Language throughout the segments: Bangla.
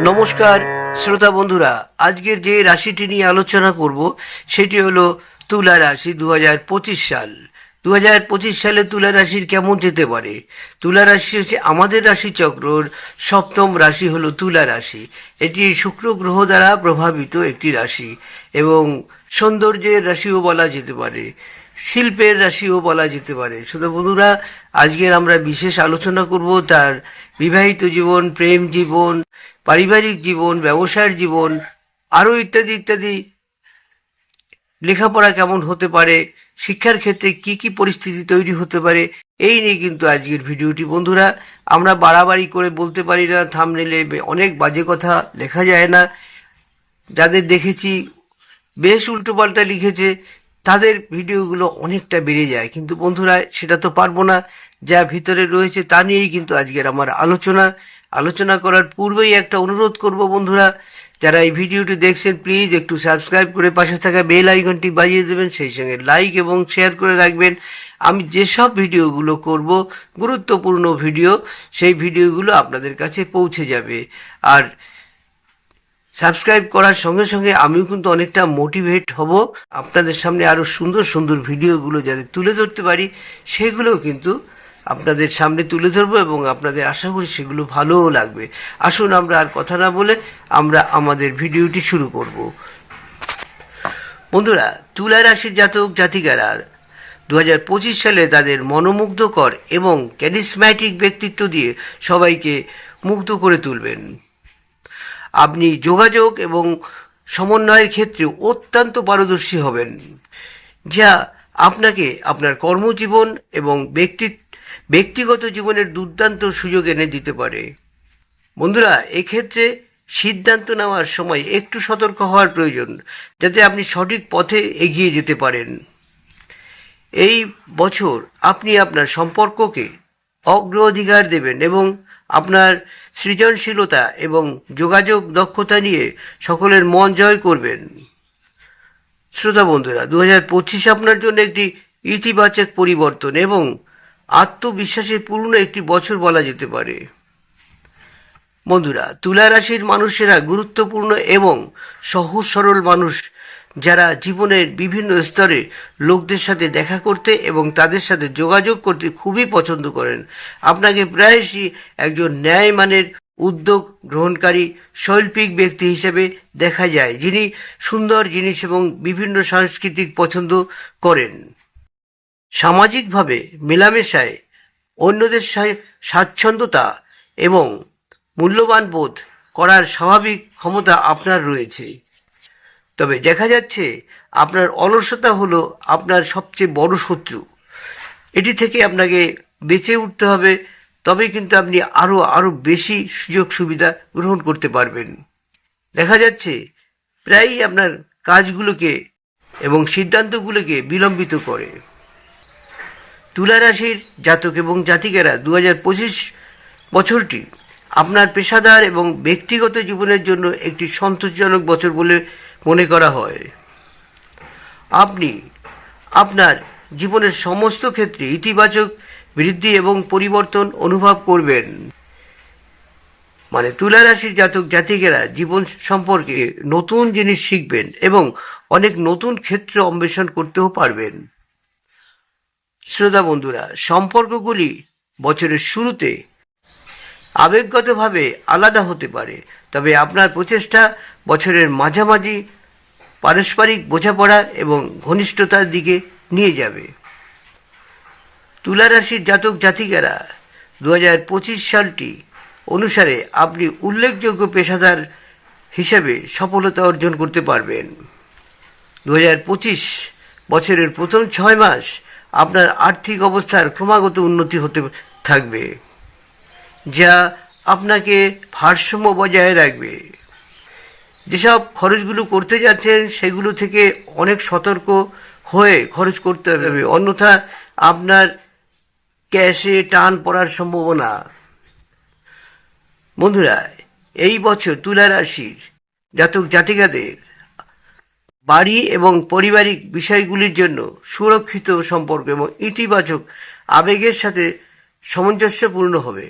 নমস্কার, শ্রোতা বন্ধুরা, আজকের যে রাশিটি নিয়ে আলোচনা করব, সেটি হলো তুলা রাশি দু হাজার পঁচিশ সাল। দু হাজার পঁচিশ সালে তুলা রাশির কেমন যেতে পারে? তুলা রাশি হচ্ছে আমাদের রাশি চক্রর সপ্তম রাশি হলো তুলা রাশি। এটি শুক্র গ্রহ দ্বারা প্রভাবিত একটি রাশি এবং সৌন্দর্যের রাশিও বলা যেতে পারে। শিল্পের রাশিও বলা যেতে পারে। শুধু বন্ধুরা, আজকের আমরা বিশেষ আলোচনা করব তার বিবাহিত জীবন, প্রেম জীবন, পারিবারিক জীবন ব্যবসায়ের জীবন, আরও ইত্যাদি ইত্যাদি। লেখাপড়া কেমন হতে পারে, শিক্ষার ক্ষেত্রে কি কি পরিস্থিতি তৈরি হতে পারে, এই নিয়ে কিন্তু আজকের ভিডিওটি। বন্ধুরা, আমরা বাড়াবাড়ি করে বলতে পারি না, থামনেলে অনেক বাজে কথা লেখা যায় না। যাদের দেখেছি, বেশ উল্টোপাল্টা লিখেছে তাদের ভিডিওগুলো অনেকটা বেড়ে যায়। কিন্তু বন্ধুরা, সেটা তো পারব না। যা ভিতরে রয়েছে তা নিয়েই কিন্তু আজকের আমার আলোচনা। আলোচনা করার পূর্বেই একটা অনুরোধ করব বন্ধুরা, যারা এই ভিডিওটি দেখছেন, প্লিজ একটু সাবস্ক্রাইব করে পাশে থাকা বেল আইকনটি বাজিয়ে দেবেন, সেই সঙ্গে লাইক এবং শেয়ার করে রাখবেন। আমি যেসব ভিডিওগুলো করব, গুরুত্বপূর্ণ ভিডিও, সেই ভিডিওগুলো আপনাদের কাছে পৌঁছে যাবে। আর সাবস্ক্রাইব করার সঙ্গে সঙ্গে আমিও কিন্তু অনেকটা মোটিভেট হব। আপনাদের সামনে আরও সুন্দর সুন্দর ভিডিওগুলো যাতে তুলে ধরতে পারি, সেগুলোও কিন্তু আপনাদের সামনে তুলে ধরবো এবং আপনাদের আশা করি সেগুলো ভালোও লাগবে। আসুন আমরা আর কথা না বলে আমরা আমাদের ভিডিওটি শুরু করব। বন্ধুরা, তুলা রাশির জাতক জাতিকারা দু হাজার পঁচিশ সালে তাদের মনোমুগ্ধকর এবং ক্যারিসম্যাটিক ব্যক্তিত্ব দিয়ে সবাইকে মুগ্ধ করে তুলবেন। আপনি যোগাযোগ এবং সমন্বয়ের ক্ষেত্রে অত্যন্ত পারদর্শী হবেন। যা আপনাকে আপনার কর্মজীবন এবং ব্যক্তি, ব্যক্তিগত জীবনের দুর্দান্ত সুযোগ এনে দিতে পারে। বন্ধুরা, এক্ষেত্রে সিদ্ধান্ত নেওয়ার সময় একটু সতর্ক হওয়ার প্রয়োজন, যাতে আপনি সঠিক পথে এগিয়ে যেতে পারেন। এই বছর আপনি আপনার সম্পর্ককে অগ্রাধিকার দেবেন এবং আপনার সৃজনশীলতা এবং যোগাযোগ দক্ষতা নিয়ে সকলের মন জয় করবেন। শ্রোতা বন্ধুরা দু হাজার পঁচিশ আপনার জন্য একটি ইতিবাচক পরিবর্তন এবং আত্মবিশ্বাসের পূর্ণ একটি বছর বলা যেতে পারে। বন্ধুরা, তুলা রাশির মানুষেরা গুরুত্বপূর্ণ এবং সহজ সরল মানুষ যারা জীবনের বিভিন্ন স্তরে লোকদের সাথে দেখা করতে এবং তাদের সাথে যোগাযোগ করতে খুবই পছন্দ করেন। আপনাকে প্রায়শই একজন ন্যায় মানের উদ্যোগ গ্রহণকারী, শৈল্পিক ব্যক্তি হিসেবে দেখা যায়, যিনি সুন্দর জিনিস এবং বিভিন্ন সাংস্কৃতিক পছন্দ করেন। সামাজিকভাবে মেলামেশায় অন্যদের স্বাচ্ছন্দ্যতা এবং মূল্যবান বোধ করার স্বাভাবিক ক্ষমতা আপনার রয়েছে। তবে দেখা যাচ্ছে আপনার অলসতা হলো আপনার সবচেয়ে বড় শত্রু। এটি থেকে আপনাকে বেঁচে উঠতে হবে তবেই কিন্তু আপনি আরও আরও বেশি সুযোগ সুবিধা গ্রহণ করতে পারবেন। দেখা যাচ্ছে প্রায়ই আপনার কাজগুলোকে এবং সিদ্ধান্তগুলোকে বিলম্বিত করে। তুলা রাশির জাতক এবং জাতিকেরা দু পঁচিশ বছরটি আপনার পেশাদার এবং ব্যক্তিগত জীবনের জন্য একটি সন্তোষজনক বছর বলে মনে করা হয়। আপনি আপনার জীবনের সমস্ত ক্ষেত্রে ইতিবাচক বৃদ্ধি এবং পরিবর্তন অনুভব করবেন। মানে তুলা রাশির জাতক জাতিকেরা জীবন সম্পর্কে নতুন জিনিস শিখবেন এবং অনেক নতুন ক্ষেত্রে অন্বেষণ করতেও পারবেন। শ্রোতা বন্ধুরা, সম্পর্কগুলি বছরের শুরুতে আবেগগতভাবে আলাদা হতে পারে, তবে আপনার প্রচেষ্টা বছরের মাঝামাঝি পারস্পরিক বোঝাপড়া এবং ঘনিষ্ঠতার দিকে নিয়ে যাবে। তুলা রাশির জাতক জাতিকারা দু হাজার পঁচিশ সালটি অনুসারে আপনি উল্লেখযোগ্য পেশাদার হিসেবে সফলতা অর্জন করতে পারবেন। দু হাজার পঁচিশ বছরের প্রথম ছয় মাস আপনার আর্থিক অবস্থার ক্রমাগত উন্নতি হতে থাকবে, যা আপনাকে ভারসাম্য বজায় রাখবে। যেসব খরচগুলো করতে যাচ্ছেন, সেগুলো থেকে অনেক সতর্ক হয়ে খরচ করতে হবে। অন্যথা আপনার ক্যাশে টান পড়ার সম্ভাবনা। বন্ধুরা, এই বছর তুলা রাশির জাতক জাতিকাদের বাড়ি এবং পারিবারিক বিষয়গুলির জন্য সুরক্ষিত সম্পর্ক এবং ইতিবাচক আবেগের সাথে সামঞ্জস্যপূর্ণ হবে।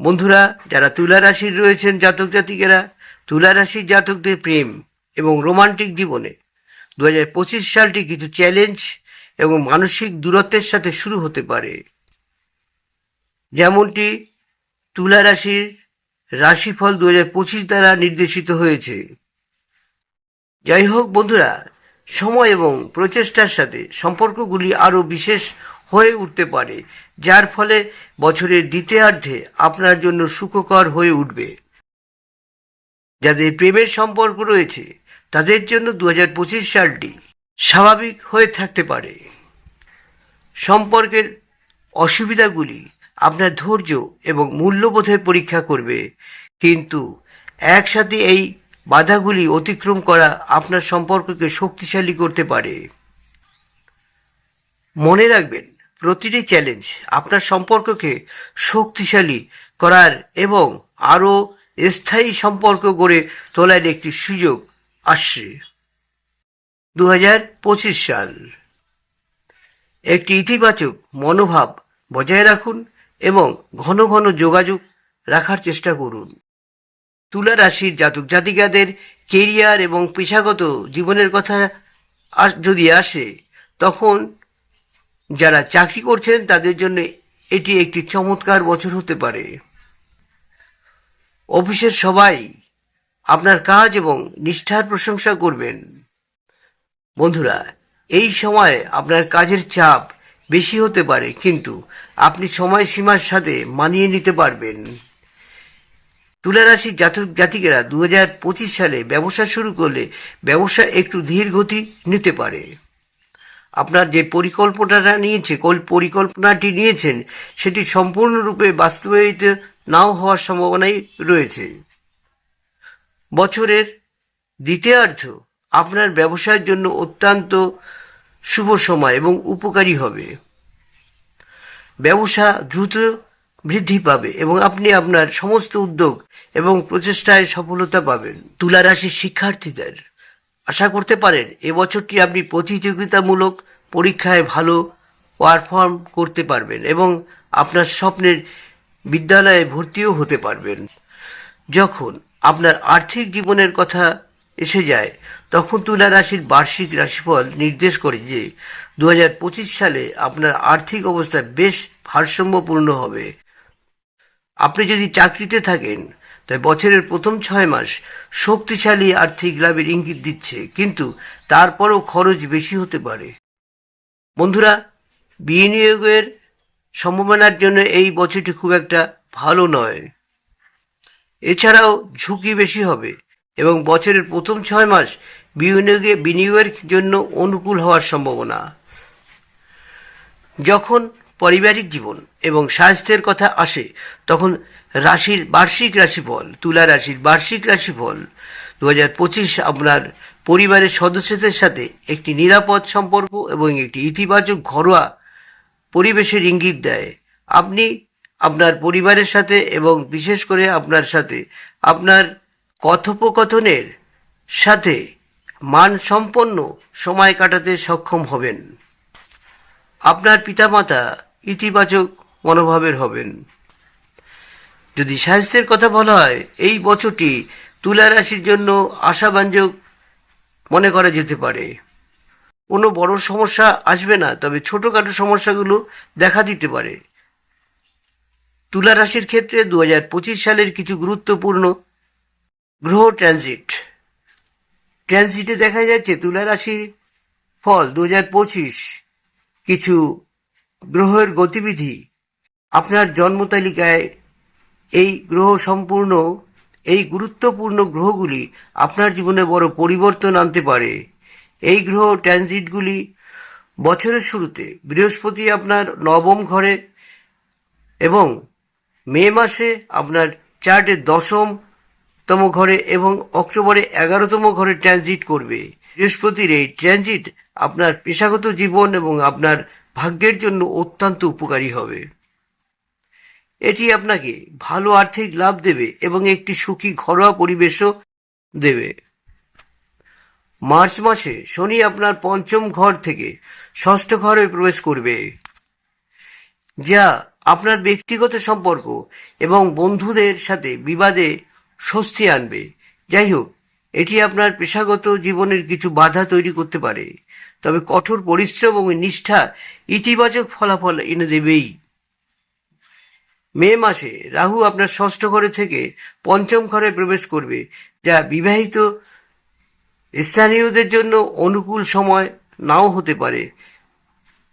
বন্ধুরা, যারা তুলা রাশির রয়েছেন জাতক জাতিকেরা তুলা রাশির জাতকদের প্রেম এবং রোমান্টিক জীবনে। দু হাজার পঁচিশ সালটি কিছু চ্যালেঞ্জ এবং মানসিক দূরত্বের সাথে শুরু হতে পারে। যেমনটি তুলা রাশির রাশিফল দু হাজার পঁচিশ দ্বারা নির্দেশিত হয়েছে। যাই হোক বন্ধুরা, সময় এবং প্রচেষ্টার সাথে সম্পর্কগুলি আরও বিশেষ হয়ে উঠতে পারে, যার ফলে বছরের দ্বিতীয়ার্ধে আপনার জন্য সুখকর হয়ে উঠবে। যাদের প্রেমের সম্পর্ক রয়েছে, তাদের জন্য দু হাজার পঁচিশ সালটি স্বাভাবিক হয়ে থাকতে পারে। সম্পর্কের অসুবিধাগুলি আপনার ধৈর্য এবং মূল্যবোধের পরীক্ষা করবে, কিন্তু একসাথে এই বাধাগুলি অতিক্রম করা আপনার সম্পর্ককে শক্তিশালী করতে পারে। মনে রাখবেন, প্রতিটি চ্যালেঞ্জ আপনার সম্পর্ককে শক্তিশালী করার এবং আরও স্থায়ী সম্পর্ক গড়ে তোলার একটি সুযোগ আসছে। দু হাজার পঁচিশ সাল। একটি ইতিবাচক মনোভাব বজায় রাখুন এবং ঘন ঘন যোগাযোগ রাখার চেষ্টা করুন। তুলা রাশির জাতক জাতিকাদের কেরিয়ার এবং পেশাগত জীবনের কথা যদি আসে, তখন যারা চাকরি করছেন তাদের জন্য এটি একটি চমৎকার বছর হতে পারে। অফিসের সবাই আপনার কাজ এবং নিষ্ঠার প্রশংসা করবেন। বন্ধুরা, এই সময় আপনার কাজের চাপ বেশি হতে পারে, কিন্তু আপনি সময়সীমার সাথে মানিয়ে নিতে পারবেন। তুলারাশির জাতক জাতিকেরা দু হাজার পঁচিশ সালে ব্যবসা শুরু করলে ব্যবসা একটু ধীর গতি নিতে পারে। আপনার যে পরিকল্পনাটা নিয়েছে পরিকল্পনাটি নিয়েছেন, সেটি সম্পূর্ণরূপে বাস্তবায়িত নাও হওয়ার সম্ভাবনাই রয়েছে। বছরের দ্বিতীয়ার্ধ আপনার ব্যবসার জন্য অত্যন্ত শুভ সময় এবং উপকারী হবে। ব্যবসা দ্রুত বৃদ্ধি পাবে এবং আপনি আপনার সমস্ত উদ্যোগ এবং প্রচেষ্টায় সফলতা পাবেন। তুলা রাশির শিক্ষার্থীদের, আশা করতে পারেন এবছরটি আপনি প্রতিযোগিতামূলক পরীক্ষায় ভালো পারফর্ম করতে পারবেন এবং আপনার স্বপ্নের বিদ্যালয়ে ভর্তিও হতে পারবেন। যখন আপনার আর্থিক জীবনের কথা এসে যায়, তখন তুলা রাশির বার্ষিক রাশিফল নির্দেশ করে যে দু হাজার পঁচিশ সালে আপনার আর্থিক অবস্থা বেশ ভারসাম্যপূর্ণ হবে। আপনি যদি চাকরিতে থাকেন, তাই বছরের প্রথম ছয় মাস শক্তিশালী আর্থিক লাভের ইঙ্গিত দিচ্ছে, কিন্তু তারপরও খরচ বেশি হতে পারে। বন্ধুরা, বিনিয়োগের সম্ভাবনার জন্য এই বছরটি খুব একটা ভালো নয়। এছাড়াও ঝুঁকি বেশি হবে এবং বছরের প্রথম ছয় মাস বিনিয়োগে বিনিয়োগের জন্য অনুকূল হওয়ার সম্ভাবনা। যখন পারিবারিক জীবন এবং স্বাস্থ্যের কথা আসে, তখন রাশির বার্ষিক রাশিফল, তুলা রাশির বার্ষিক রাশিফল। দু হাজার পঁচিশ আপনার পরিবারের সদস্যদের সাথে একটি নিরাপদ সম্পর্ক এবং একটি ইতিবাচক ঘরোয়া পরিবেশের ইঙ্গিত দেয়। আপনি আপনার পরিবারের সাথে এবং বিশেষ করে আপনার সাথে, আপনার কথোপকথনের সাথে মানসম্পন্ন সময় কাটাতে সক্ষম হবেন। আপনার পিতামাতা ইতিবাচক মনোভাবের হবেন। যদি স্বাস্থ্যের কথা বলা হয়, এই বছরটি তুলা রাশির জন্য আশাব্যঞ্জক মনে করা যেতে পারে। কোনো বড় সমস্যা আসবে না, তবে ছোটোখাটো সমস্যাগুলো দেখা দিতে পারে। তুলা রাশির ক্ষেত্রে দু হাজার পঁচিশ সালের কিছু গুরুত্বপূর্ণ গ্রহ ট্রানজিট। ট্রানজিটে দেখা যাচ্ছে তুলা রাশির ফল দু হাজার পঁচিশ, কিছু গ্রহের গতিবিধি। আপনার জন্ম তালিকায় এই গ্রহ সম্পূর্ণ, এই গুরুত্বপূর্ণ গ্রহগুলি আপনার জীবনে বড় পরিবর্তন আনতে পারে। এই গ্রহ ট্রানজিটগুলি বছরের শুরুতে বৃহস্পতি আপনার নবম ঘরে এবং মে মাসে আপনার চার্টের দশমতম ঘরে এবং অক্টোবরে এগারোতম ঘরে ট্রানজিট করবে। বৃহস্পতির এই ট্রানজিট আপনার পেশাগত জীবন এবং আপনার ভাগ্যের জন্য অত্যন্ত উপকারী হবে। এটি আপনাকে ভালো আর্থিক লাভ দেবে এবং একটি সুখী ঘরোয়া পরিবেশও দেবে। মার্চ মাসে শনি আপনার পঞ্চম ঘর থেকে ষষ্ঠ ঘরে প্রবেশ করবে। যা আপনার ব্যক্তিগত সম্পর্ক এবং বন্ধুদের সাথে বিবাদে স্বস্তি আনবে। যাই হোক, এটি আপনার পেশাগত জীবনের কিছু বাধা তৈরি করতে পারে, তবে কঠোর পরিশ্রম এবং নিষ্ঠা ইতিবাচক ফলাফল এনে দেবেই। মে মাসে রাহু আপনার ষষ্ঠ ঘরে থেকে পঞ্চম ঘরে প্রবেশ করবে, যা বিবাহিত স্থানীয়দের জন্য অনুকূল সময় নাও হতে পারে।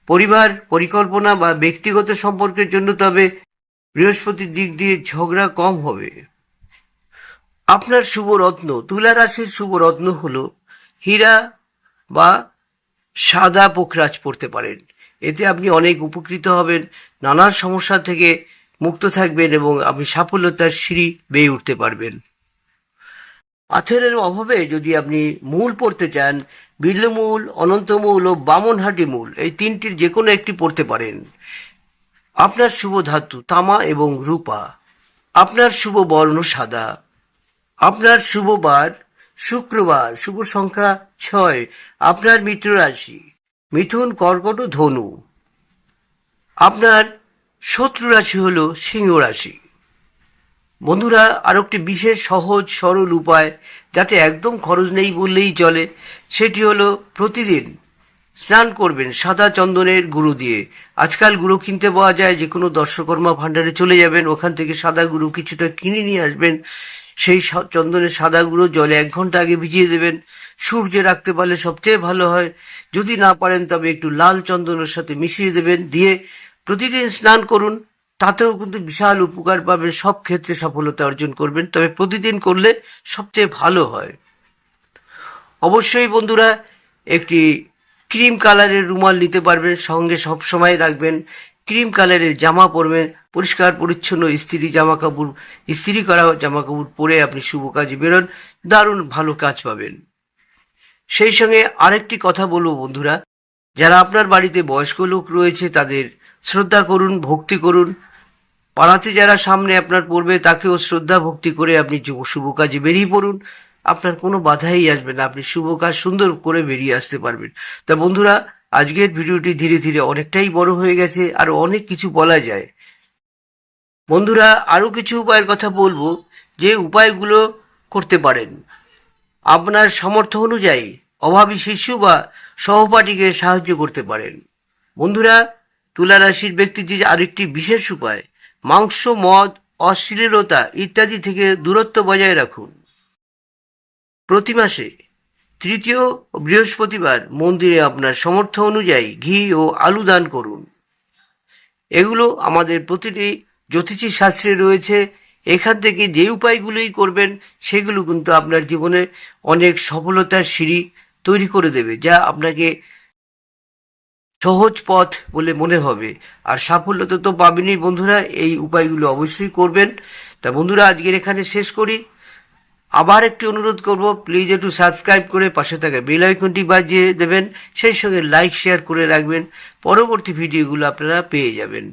পরিবার, পরিকল্পনা বা ব্যক্তিগত সম্পর্কের জন্য তবে বৃহস্পতির দিক দিয়ে ঝগড়া কম হবে। আপনার শুভ রত্ন তুলা রাশির শুভ রত্ন হলো হীরা বা সাদা পোখরাজ পড়তে পারেন। এতে আপনি অনেক উপকৃত হবেন নানান সমস্যা থেকে মুক্ত থাকবেন এবং আপনি সাফল্যতার সিঁড়ি বেয়ে উঠতে পারবেন। পাথরের অভাবে যদি আপনি মূল পড়তে চান, বিল্লমূল, অনন্তমূল ও বামনহাটি মূল এই তিনটির যে কোনো একটি পড়তে পারেন। আপনার শুভ ধাতু তামা এবং রূপা, আপনার শুভ বর্ণ সাদা, আপনার শুভ বার শুক্রবার, শুভ সংখ্যা ছয়, আপনার মিত্র রাশি, মিথুন, কর্কট ও ধনু। আপনার শত্রু রাশি হল সিংহ রাশি। বন্ধুরা আর একটি বিশেষ সহজ, সরল উপায় যাতে একদম খরচ নেই বললেই চলে, সেটি হলো প্রতিদিন স্নান করবেন সাদা চন্দনের গুঁড়ো দিয়ে। আজকাল গুঁড়ো কিনতে পাওয়া যায় যে কোনো দর্শকর্মা ভাণ্ডারে চলে যাবেন, ওখান থেকে সাদা গুঁড়ো কিছুটা কিনে নিয়ে আসবেন। সেই চন্দনের সাদা গুঁড়ো জলে এক ঘণ্টা আগে ভিজিয়ে দেবেন। সূর্যে রাখতে পারলে সবচেয়ে ভালো হয়। যদি না পারেন, তবে একটু লাল চন্দনের সাথে মিশিয়ে দেবেন। দিয়ে প্রতিদিন স্নান করুন। তাতেও কিন্তু বিশাল উপকার পাবেন, সব ক্ষেত্রে সফলতা অর্জন করবেন। তবে প্রতিদিন করলে সবচেয়ে ভালো হয়। অবশ্যই বন্ধুরা, একটি ক্রিম কালারের রুমাল নিতে পারবেন, সঙ্গে সব সময় রাখবেন। ক্রিম কালারের জামা পরবেন, পরিষ্কার, পরিচ্ছন্ন, ইস্ত্রি জামা কাপড় ইস্ত্রি করা জামা কাপড় পরে আপনি শুভ কাজে বেরোন, দারুণ ভালো কাজ পাবেন। সেই সঙ্গে আরেকটি কথা বলব বন্ধুরা, যারা আপনার বাড়িতে বয়স্ক লোক রয়েছে, তাদের শ্রদ্ধা করুন, ভক্তি করুন। পাড়াতে যারা সামনে আপনার পড়বে, তাকেও শ্রদ্ধা, ভক্তি করে আপনি শুভ কাজে বেরিয়ে পড়ুন। আপনার কোনো বাধাই আসবে না, আপনি শুভ কাজ সুন্দর করে বেরিয়ে আসতে পারবেন। তা বন্ধুরা, আজকের ভিডিওটি ধীরে ধীরে অনেকটাই বড় হয়ে গেছে, আর অনেক কিছু বলা যায়। বন্ধুরা আরও কিছু উপায়ের কথা বলব, যে উপায়গুলো করতে পারেন। আপনার সামর্থ্য অনুযায়ী অভাবী শিশু বা সহপাঠীকে সাহায্য করতে পারেন। বন্ধুরা তুলা রাশির ব্যক্তির যে আরেকটি বিশেষ উপায়, মাংস, মদ, অশ্লীলতা ইত্যাদি থেকে দূরত্ব বজায় রাখুন। প্রতি মাসে তৃতীয় বৃহস্পতিবার মন্দিরে আপনার সমর্থ অনুযায়ী ঘি ও আলু দান করুন। এগুলো আমাদের প্রতিটি জ্যোতিষী শাস্ত্রে রয়েছে। এখান থেকে যে উপায়গুলোই করবেন, সেগুলো কিন্তু আপনার জীবনে অনেক সফলতার সিঁড়ি তৈরি করে দেবে, যা আপনাকে সহজ পথ বলে মনে হবে। আর সাফল্য তো পাবেনি বন্ধুরা, এই উপায়গুলো অবশ্যই করবেন। তা বন্ধুরা, আজকের এখানে শেষ করি। আবার একটি অনুরোধ করব প্লিজ একটু সাবস্ক্রাইব করে পাশে থাকা বেল আইকনটি বাজিয়ে দেবেন। সেই সঙ্গে লাইক শেয়ার করে রাখবেন। পরবর্তী ভিডিওগুলো আপনারা পেয়ে যাবেন।